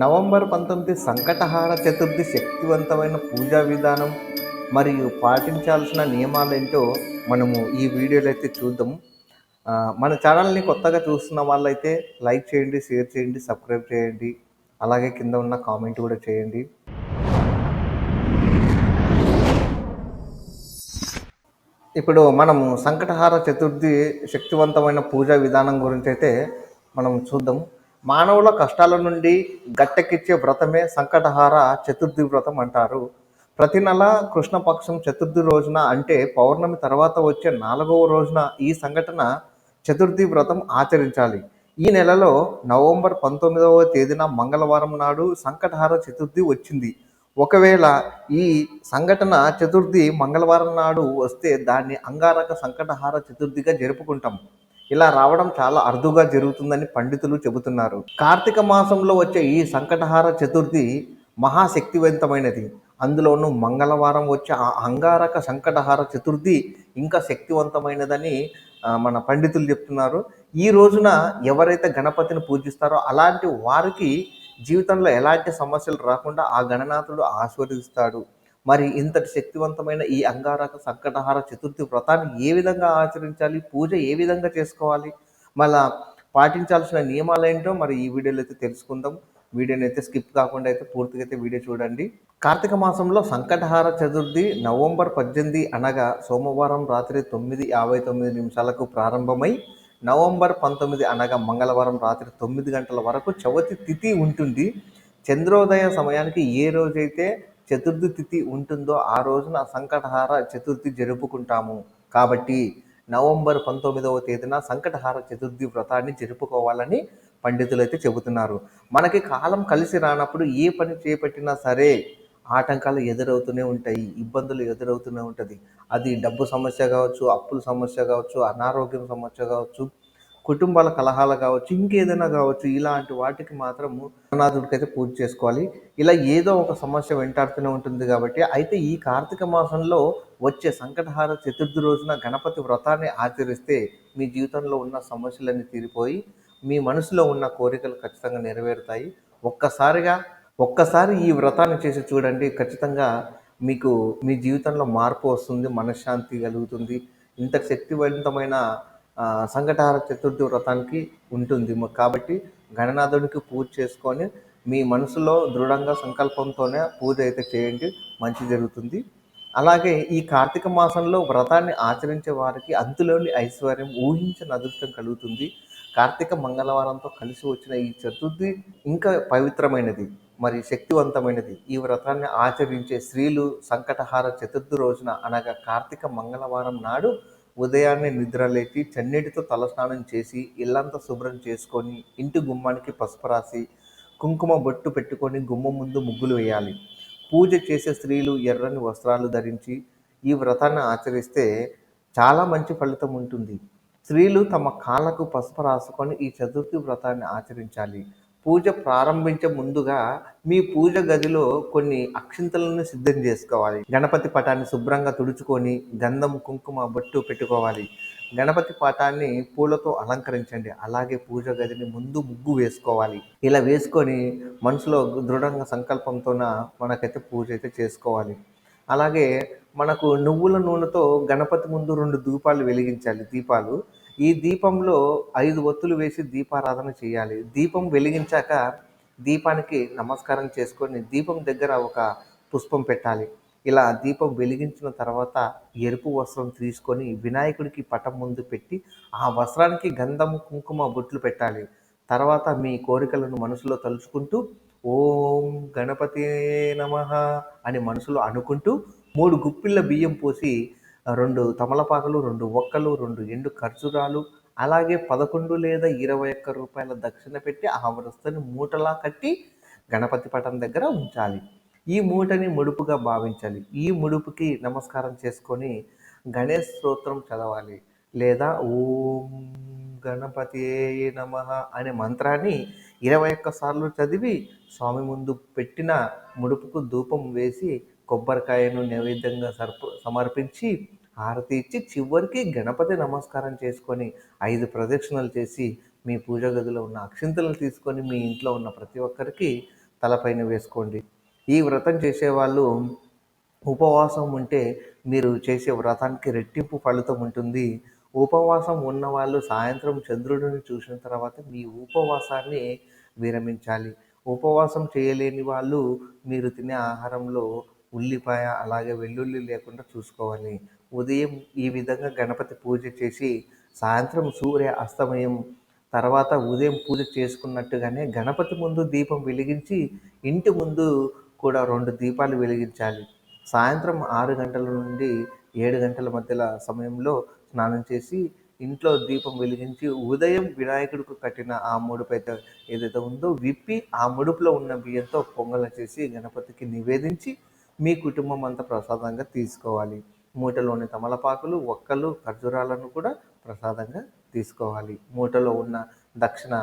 November పంతొమ్మిది సంకటహార చతుర్థి శక్తివంతమైన పూజా విధానం మరియు పాటించాల్సిన నియమాలు ఏంటో మనము ఈ వీడియోలో అయితే చూద్దాం. మన ఛానల్ని కొత్తగా చూస్తున్న వాళ్ళైతే లైక్ చేయండి షేర్ చేయండి సబ్స్క్రైబ్ చేయండి. అలాగే కింద ఉన్న కామెంట్ కూడా చేయండి. ఇప్పుడు మనము సంకటహార చతుర్థి శక్తివంతమైన పూజా విధానం గురించి అయితే మనం చూద్దాం. మానవుల కష్టాల నుండి గట్టెక్కిచ్చే వ్రతమే సంకటహార చతుర్థి వ్రతం అంటారు. ప్రతి నెల కృష్ణపక్షం చతుర్థి రోజున అంటే పౌర్ణమి తర్వాత వచ్చే నాలుగవ రోజున ఈ సంఘటన చతుర్థి వ్రతం ఆచరించాలి. ఈ నెలలో నవంబర్ పంతొమ్మిదవ తేదీన మంగళవారం నాడు సంకటహార చతుర్థి వచ్చింది. ఒకవేళ ఈ సంఘటన చతుర్థి మంగళవారం నాడు వస్తే దాన్ని అంగారక సంకటహార చతుర్థిగా జరుపుకుంటాం. ఇలా రావడం చాలా అరుదుగా జరుగుతుందని పండితులు చెబుతున్నారు. కార్తీక మాసంలో వచ్చే ఈ సంకటహార చతుర్థి మహాశక్తివంతమైనది. అందులోనూ మంగళవారం వచ్చే ఆ అంగారక సంకటహార చతుర్థి ఇంకా శక్తివంతమైనదని మన పండితులు చెప్తున్నారు. ఈ రోజున ఎవరైతే గణపతిని పూజిస్తారో అలాంటి వారికి జీవితంలో ఎలాంటి సమస్యలు రాకుండా ఆ గణనాథుడు ఆశీర్వదిస్తాడు. మరి ఇంతటి శక్తివంతమైన ఈ అంగారక సంకటహార చతుర్థి వ్రతాన్ని ఏ విధంగా ఆచరించాలి? పూజ ఏ విధంగా చేసుకోవాలి? మళ్ళా పాటించాల్సిన నియమాలు ఏంటో మరి ఈ వీడియోలో అయితే తెలుసుకుందాం. వీడియోని అయితే స్కిప్ కాకుండా అయితే పూర్తిగా అయితే వీడియో చూడండి. కార్తీక మాసంలో సంకటహార చతుర్థి నవంబర్ పద్దెనిమిది అనగా సోమవారం రాత్రి తొమ్మిది యాభై తొమ్మిది నిమిషాలకు ప్రారంభమై నవంబర్ పంతొమ్మిది అనగా మంగళవారం రాత్రి తొమ్మిది గంటల వరకు చవితి తిథి ఉంటుంది. చంద్రోదయ సమయానికి ఏ రోజైతే చతుర్థి తిథి ఉంటుందో ఆ రోజున సంకటహార చతుర్థి జరుపుకుంటాము. కాబట్టి నవంబర్ పంతొమ్మిదవ తేదీన సంకటహార చతుర్థి వ్రతాన్ని జరుపుకోవాలని పండితులు అయితే చెబుతున్నారు. మనకి కాలం కలిసి రానప్పుడు ఏ పని చేపట్టినా సరే ఆటంకాలు ఎదురవుతూనే ఉంటాయి ఇబ్బందులు ఎదురవుతూనే ఉంటుంది. అది డబ్బు సమస్య కావచ్చు అప్పుల సమస్య కావచ్చు అనారోగ్యం సమస్య కావచ్చు కుటుంబాల కలహాలు కావచ్చు ఇంకేదైనా కావచ్చు ఇలాంటి వాటికి మాత్రము అనాథుడికైతే పూజ చేసుకోవాలి. ఇలా ఏదో ఒక సమస్య వెంటాడుతూనే ఉంటుంది కాబట్టి అయితే ఈ కార్తీక మాసంలో వచ్చే సంకటహార చతుర్థి రోజున గణపతి వ్రతాన్ని ఆచరిస్తే మీ జీవితంలో ఉన్న సమస్యలన్నీ తీరిపోయి మీ మనసులో ఉన్న కోరికలు ఖచ్చితంగా నెరవేరుతాయి. ఒక్కసారిగా ఒక్కసారి ఈ వ్రతాన్ని చేసి చూడండి ఖచ్చితంగా మీకు మీ జీవితంలో మార్పు వస్తుంది మనశ్శాంతి కలుగుతుంది. ఇంత శక్తివంతమైన సంకటహార చతుర్థి వ్రతానికి ఉంటుంది. కాబట్టి గణనాథుడికి పూజ చేసుకొని మీ మనసులో దృఢంగా సంకల్పంతోనే పూజ అయితే చేయండి. మంచి జరుగుతుంది. అలాగే ఈ కార్తీక మాసంలో వ్రతాన్ని ఆచరించే వారికి అంతులోని ఐశ్వర్యం ఊహించిన అదృష్టం కలుగుతుంది. కార్తీక మంగళవారంతో కలిసి వచ్చిన ఈ చతుర్థి ఇంకా పవిత్రమైనది మరి శక్తివంతమైనది. ఈ వ్రతాన్ని ఆచరించే స్త్రీలు సంకటహార చతుర్థి రోజున అనగా కార్తీక మంగళవారం నాడు ఉదయాన్నే నిద్రలేచి చన్నీటితో తలస్నానం చేసి ఇల్లంతా శుభ్రం చేసుకొని ఇంటి గుమ్మానికి పసుపు రాసి కుంకుమ బొట్టు పెట్టుకొని గుమ్మం ముందు ముగ్గులు వేయాలి. పూజ చేసే స్త్రీలు ఎర్రని వస్త్రాలు ధరించి ఈ వ్రతాన్ని ఆచరిస్తే చాలా మంచి ఫలితం ఉంటుంది. స్త్రీలు తమ కాళ్ళకు పసుపు రాసుకొని ఈ చతుర్థి వ్రతాన్ని ఆచరించాలి. పూజ ప్రారంభించే ముందుగా మీ పూజ గదిలో కొన్ని అక్షింతలను సిద్ధం చేసుకోవాలి. గణపతి పటాన్ని శుభ్రంగా తుడుచుకొని గంధం కుంకుమ బొట్టు పెట్టుకోవాలి. గణపతి పటాన్ని పూలతో అలంకరించండి. అలాగే పూజ గదిని ముందు ముగ్గు వేసుకోవాలి. ఇలా వేసుకొని మనసులో దృఢంగా సంకల్పంతోన మనకైతే పూజ అయితే చేసుకోవాలి. అలాగే మనకు నువ్వుల నూనెతో గణపతి ముందు రెండు దీపాలు వెలిగించాలి. దీపాలు ఈ దీపంలో ఐదు ఒత్తులు వేసి దీపారాధన చేయాలి. దీపం వెలిగించాక దీపానికి నమస్కారం చేసుకొని దీపం దగ్గర ఒక పుష్పం పెట్టాలి. ఇలా దీపం వెలిగించిన తర్వాత ఎరుపు వస్త్రం తీసుకొని వినాయకుడికి పటం ముందు పెట్టి ఆ వస్త్రానికి గంధం కుంకుమ బొట్లు పెట్టాలి. తర్వాత మీ కోరికలను మనసులో తలుచుకుంటూ ఓం గణపతి నమ అని మనసులో అనుకుంటూ మూడు గుప్పిళ్ళ బియ్యం పోసి రెండు తమలపాకులు రెండు ఒక్కలు రెండు ఎండు ఖర్జూరాలు అలాగే పదకొండు లేదా ఇరవై ఒక్క రూపాయల దక్షిణ పెట్టి ఆ వస్తుని మూటలా కట్టి గణపతి పటం దగ్గర ఉంచాలి. ఈ మూటని ముడుపుగా భావించాలి. ఈ ముడుపుకి నమస్కారం చేసుకొని గణేష్ స్తోత్రం చదవాలి. లేదా ఓం గణపతి నమ అనే మంత్రాన్ని ఇరవై ఒక్క సార్లు చదివి స్వామి ముందు పెట్టిన ముడుపుకు ధూపం వేసి కొబ్బరికాయను నైవేద్యంగా సర్ప సమర్పించి హారతి ఇచ్చి చివరికి గణపతి నమస్కారం చేసుకొని ఐదు ప్రదక్షిణలు చేసి మీ పూజ గదిలో ఉన్న అక్షింతలను తీసుకొని మీ ఇంట్లో ఉన్న ప్రతి ఒక్కరికి తలపైన వేసుకోండి. ఈ వ్రతం చేసేవాళ్ళు ఉపవాసం ఉంటే మీరు చేసే వ్రతానికి రెట్టింపు ఫలితం ఉంటుంది. ఉపవాసం ఉన్నవాళ్ళు సాయంత్రం చంద్రుడిని చూసిన తర్వాత మీ ఉపవాసాన్ని విరమించాలి. ఉపవాసం చేయలేని వాళ్ళు మీరు తినే ఆహారంలో ఉల్లిపాయ అలాగే వెల్లుల్లి లేకుండా చూసుకోవాలి. ఉదయం ఈ విధంగా గణపతి పూజ చేసి సాయంత్రం సూర్య అస్తమయం తర్వాత ఉదయం పూజ చేసుకున్నట్టుగానే గణపతి ముందు దీపం వెలిగించి ఇంటి ముందు కూడా రెండు దీపాలు వెలిగించాలి. సాయంత్రం ఆరు గంటల నుండి ఏడు గంటల మధ్యల సమయంలో స్నానం చేసి ఇంట్లో దీపం వెలిగించి ఉదయం వినాయకుడికి కట్టిన ఆ ముడుపైతే ఏదైతే ఉందో విప్పి ఆ ముడుపులో ఉన్న బియ్యంతో పొంగల చేసి గణపతికి నివేదించి మీ కుటుంబం అంతా ప్రసాదంగా తీసుకోవాలి. మూటలోని తమలపాకులు ఒక్కలు ఖర్జూరాలను కూడా ప్రసాదంగా తీసుకోవాలి. మూటలో ఉన్న దక్షిణ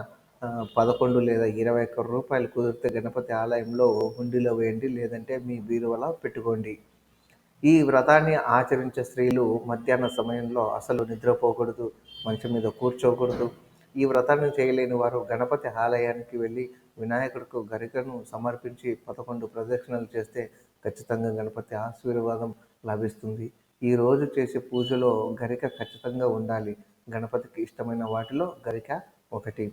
పదకొండు లేదా ఇరవై ఒక్క రూపాయలు కుదిరితే గణపతి ఆలయంలో హుండీలో వేయండి లేదంటే మీ బీరువలో పెట్టుకోండి. ఈ వ్రతాన్ని ఆచరించే స్త్రీలు మధ్యాహ్న సమయంలో అసలు నిద్రపోకూడదు మంచం మీద కూర్చోకూడదు. ఈ వ్రతాన్ని చేయలేని వారు గణపతి ఆలయానికి వెళ్ళి వినాయకుడికి గరికను సమర్పించి పదకొండు ప్రదక్షిణలు చేస్తే ఖచ్చితంగా గణపతి ఆశీర్వాదం లభిస్తుంది. ఈరోజు చేసే పూజలో గరిక ఖచ్చితంగా ఉండాలి. గణపతికి ఇష్టమైన వాటిలో గరిక ఒకటి.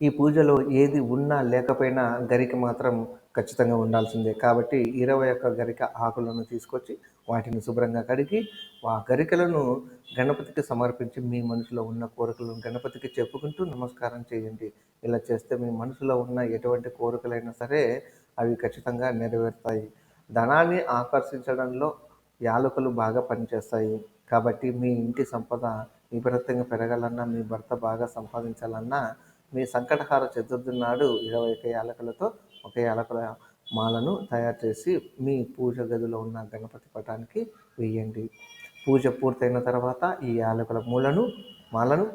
ఈ పూజలో ఏది ఉన్నా లేకపోయినా గరిక మాత్రం ఖచ్చితంగా ఉండాల్సిందే. కాబట్టి ఇరవై ఒక్క గరిక ఆకులను తీసుకొచ్చి వాటిని శుభ్రంగా కడిగి ఆ గరికలను గణపతికి సమర్పించి మీ మనసులో ఉన్న కోరికలను గణపతికి చెప్పుకుంటూ నమస్కారం చేయండి. ఇలా చేస్తే మీ మనసులో ఉన్న ఎటువంటి కోరికలైనా సరే అవి ఖచ్చితంగా నెరవేరుతాయి. ధనాన్ని ఆకర్షించడంలో యాలకులు బాగా పనిచేస్తాయి. కాబట్టి మీ ఇంటి సంపద విపరీతంగా పెరగాలన్నా మీ భర్త బాగా సంపాదించాలన్నా మీ సంకటహార చతుర్థి నాడు ఇరవై ఒక యాలకులతో ఒక యాలకుల మాలను తయారు చేసి మీ పూజ గదిలో ఉన్న గణపతి పటానికి వేయండి. పూజ పూర్తయిన తర్వాత ఈ యాలకుల మూలను మాలను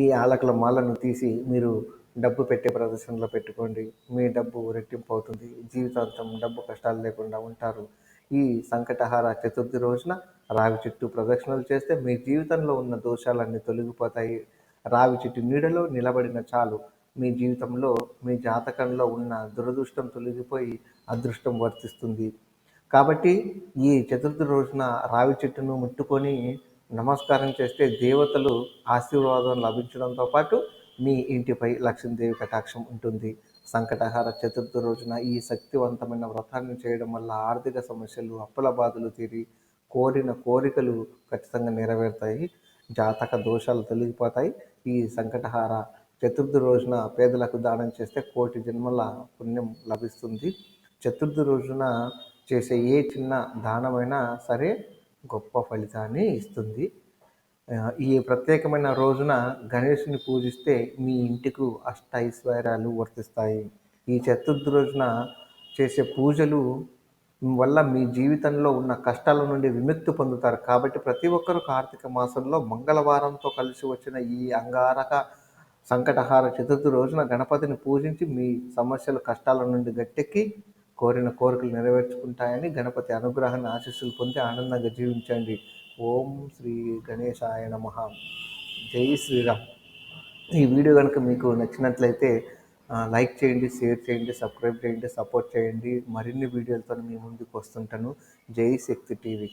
ఈ యాలకుల మాలను తీసి మీరు డబ్బు పెట్టే ప్రదర్శనలో పెట్టుకోండి. మీ డబ్బు రెట్టింపు అవుతుంది. జీవితాంతం డబ్బు కష్టాలు లేకుండా ఉంటారు. ఈ సంకటహార చతుర్థి రోజున రావి చుట్టూ ప్రదక్షిణలు చేస్తే మీ జీవితంలో ఉన్న దోషాలన్నీ తొలగిపోతాయి. రావి చెట్టు నీడలో నిలబడిన చాలు. మీ జీవితంలో మీ జాతకంలో ఉన్న దురదృష్టం తొలగిపోయి అదృష్టం వర్తిస్తుంది. కాబట్టి ఈ చతుర్థి రోజున రావి చెట్టును ముట్టుకొని నమస్కారం చేస్తే దేవతలు ఆశీర్వాదం లభించడంతో పాటు మీ ఇంటిపై లక్ష్మీదేవి కటాక్షం ఉంటుంది. సంకటహార చతుర్థి రోజున ఈ శక్తివంతమైన వ్రతాన్ని చేయడం వల్ల ఆర్థిక సమస్యలు అప్పుల బాధలు తీరి కోరిన కోరికలు ఖచ్చితంగా నెరవేరుతాయి. జాతక దోషాలు తొలగిపోతాయి. ఈ సంకటహార చతుర్థి రోజున పేదలకు దానం చేస్తే కోటి జన్మల పుణ్యం లభిస్తుంది. చతుర్థి రోజున చేసే ఏ చిన్న దానమైనా సరే గొప్ప ఫలితాన్ని ఇస్తుంది. ఈ ప్రత్యేకమైన రోజున గణేషుని పూజిస్తే మీ ఇంటికి అష్ట ఐశ్వర్యాలు వర్తిస్తాయి. ఈ చతుర్థి రోజున చేసే పూజలు వల్ల మీ జీవితంలో ఉన్న కష్టాల నుండి విముక్తి పొందుతారు. కాబట్టి ప్రతి ఒక్కరూ కార్తీక మాసంలో మంగళవారంతో కలిసి వచ్చిన ఈ అంగారక సంకటహార చతుర్థి రోజున గణపతిని పూజించి మీ సమస్యలు కష్టాల నుండి గట్టెక్కి కోరిన కోరికలు నెరవేర్చుకుంటాయని గణపతి అనుగ్రహాన్ని ఆశీస్సులు పొంది ఆనందంగా జీవించండి. ఓం శ్రీ గణేశాయ నమ. జై శ్రీరామ్. ఈ వీడియో కనుక మీకు నచ్చినట్లయితే లైక్ చేయండి షేర్ చేయండి సబ్స్క్రైబ్ చేయండి సపోర్ట్ చేయండి. మరిన్ని వీడియోలతో మీ ముందుకు వస్తుంటాను. జై శక్తి టీవీ.